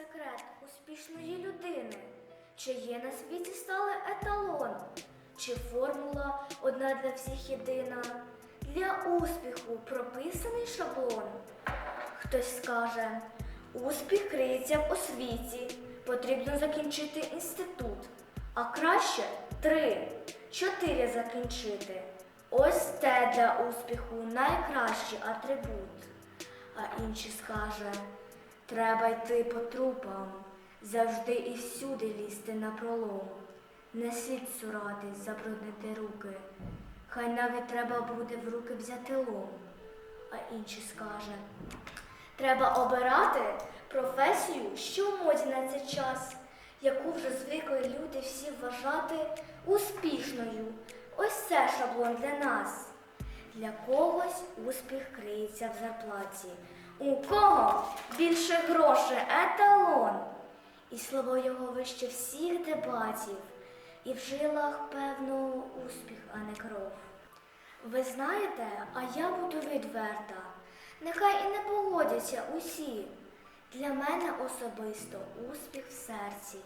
секрет успішної людини? Чи є на світі сталий еталон? Чи формула одна для всіх єдина? Для успіху прописаний шаблон? Хтось скаже, успіх криється в освіті, потрібно закінчити інститут, а краще три, чотири закінчити. Ось те для успіху найкращий атрибут. А інший скаже, треба йти по трупам, завжди і всюди лізти на пролом. Не слід цуратись, забруднити руки, хай навіть треба буде в руки взяти лом. А інший скаже, треба обирати професію, що в моді на цей час, яку вже звикли люди всі вважати успішною. Ось це шаблон для нас. Для когось успіх криється в зарплаті. У кого більше грошей еталон. І слово його вище всіх дебатів, і в жилах певно успіх, а не кров. Ви знаєте, а я буду відверта. Нехай і не погодяться усі. Для мене особисто успіх в серці,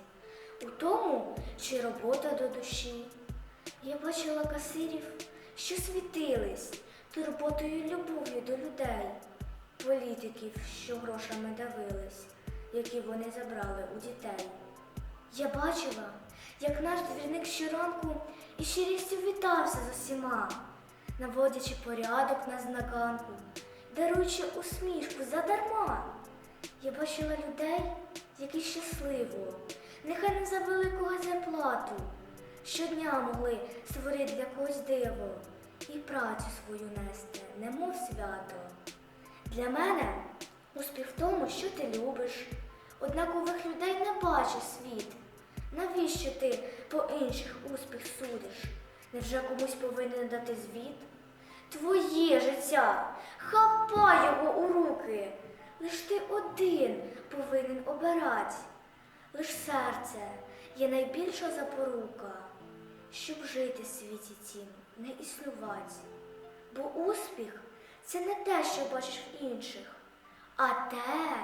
у тому, чи робота до душі. Я бачила касирів, що світились турботою і любов'ю до людей, політиків, що грошами давились, які вони забрали у дітей. Я бачила, як наш двірник щоранку і щирістю вітався з усіма, наводячи порядок на знаганку, даруючи усмішку задарма. Я бачила людей, які щасливо, нехай не за великого зарплату, щодня могли створити для когось диво і працю свою нести, немов свято. Для мене успіх в тому, що ти любиш. Однакових людей не бачиш світ. Навіщо ти по інших успіх судиш? Невже комусь повинен дати звіт? Твоє життя, хапай його у руки. Лиш ти один повинен обирати. Лиш серце є найбільша запорука, щоб жити в світі цім, не існувати. Бо успіх це не те, що бачиш в інших, а те,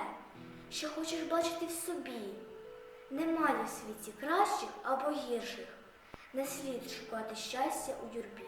що хочеш бачити в собі. Немає в світі кращих або гірших. Не слід шукати щастя у юрбі.